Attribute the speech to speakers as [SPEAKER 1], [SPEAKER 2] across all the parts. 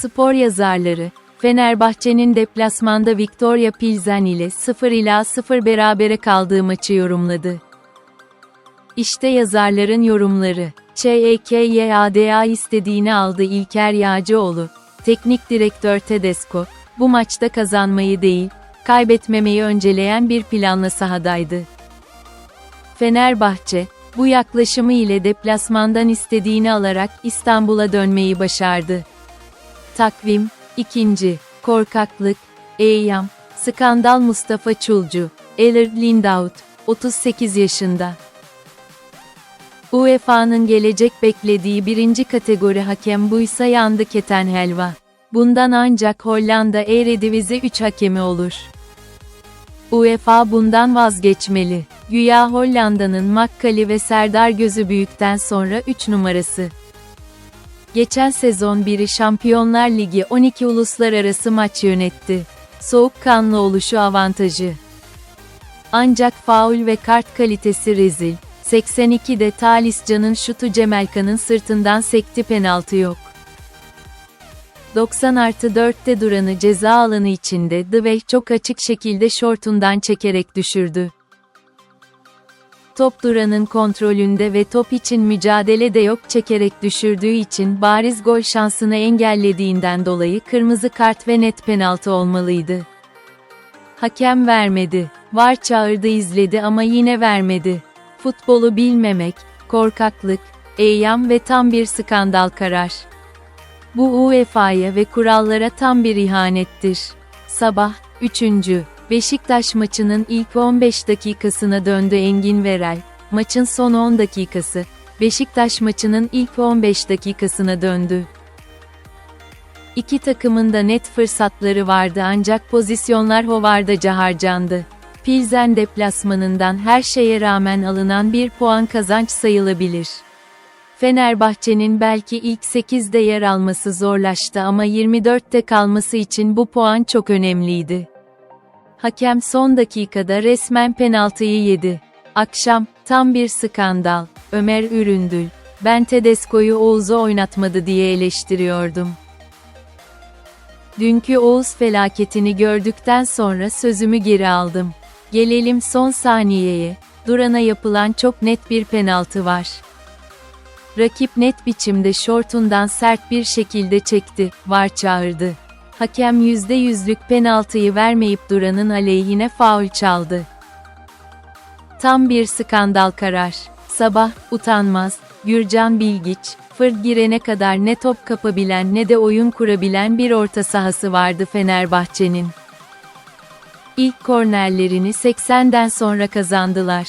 [SPEAKER 1] Spor yazarları, Fenerbahçe'nin deplasmanda Victoria Pilsen ile 0 ila 0 berabere kaldığı maçı yorumladı. İşte yazarların yorumları. ÇEKYADA istediğini aldı İlker Yağcıoğlu. Teknik direktör Tedesco, bu maçta kazanmayı değil, kaybetmemeyi önceleyen bir planla sahadaydı. Fenerbahçe, bu yaklaşımı ile deplasmandan istediğini alarak İstanbul'a dönmeyi başardı. Takvim 2. Korkaklık, Eyyam, Skandal Mustafa Çulcu, Ellard Lindaut, 38 yaşında. UEFA'nın gelecek beklediği birinci kategori hakem buysa yandı keten helva. Bundan ancak Hollanda Eredivisie 3 hakemi olur. UEFA bundan vazgeçmeli. Güya Hollanda'nın Makkali ve Serdar Gözübüyük'ten sonra 3 numarası. Geçen sezon biri Şampiyonlar Ligi 12 uluslararası maç yönetti. Soğukkanlı oluşu avantajı. Ancak faul ve kart kalitesi rezil. 82'de Talisca'nın şutu Cemelkan'ın sırtından sekti penaltı yok. 90 artı 4'te duranı ceza alanı içinde Dwey çok açık şekilde şortundan çekerek düşürdü. Top duranın kontrolünde ve top için mücadele de yok çekerek düşürdüğü için bariz gol şansını engellediğinden dolayı kırmızı kart ve net penaltı olmalıydı. Hakem vermedi. Var çağırdı izledi ama yine vermedi. Futbolu bilmemek, korkaklık, eyyam ve tam bir skandal karar. Bu UEFA'ya ve kurallara tam bir ihanettir. Sabah, 3. Beşiktaş maçının ilk 15 dakikasına döndü Engin Verel. Maçın son 10 dakikası, Beşiktaş maçının ilk 15 dakikasına döndü. İki takımın da net fırsatları vardı ancak pozisyonlar hovardaca harcandı. Pilsen deplasmanından her şeye rağmen alınan bir puan kazanç sayılabilir. Fenerbahçe'nin belki ilk 8'de yer alması zorlaştı ama 24'te kalması için bu puan çok önemliydi. Hakem son dakikada resmen penaltıyı yedi. Akşam, tam bir skandal. Ömer Üründül, ben Tedesco'yu Oğuz'u oynatmadı diye eleştiriyordum. Dünkü Oğuz felaketini gördükten sonra sözümü geri aldım. Gelelim son saniyeye. Duran'a yapılan çok net bir penaltı var. Rakip net biçimde şortundan sert bir şekilde çekti, var çağırdı. Hakem %100'lük penaltıyı vermeyip Duran'ın aleyhine faul çaldı. Tam bir skandal karar. Sabah, utanmaz, Gürcan Bilgiç, fırt girene kadar ne top kapabilen ne de oyun kurabilen bir orta sahası vardı Fenerbahçe'nin. İlk kornerlerini 80'den sonra kazandılar.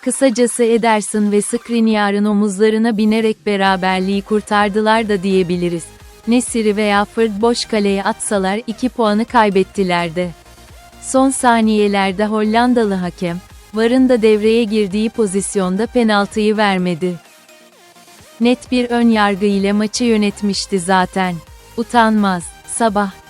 [SPEAKER 1] Kısacası Ederson ve Skriniar'ın omuzlarına binerek beraberliği kurtardılar da diyebiliriz. Nesiri veya Fırd boş kaleye atsalar 2 puanı kaybettiler de. Son saniyelerde Hollandalı hakem, VAR'ın da devreye girdiği pozisyonda penaltıyı vermedi. Net bir ön yargı ile maçı yönetmişti zaten. Utanmaz. Sabah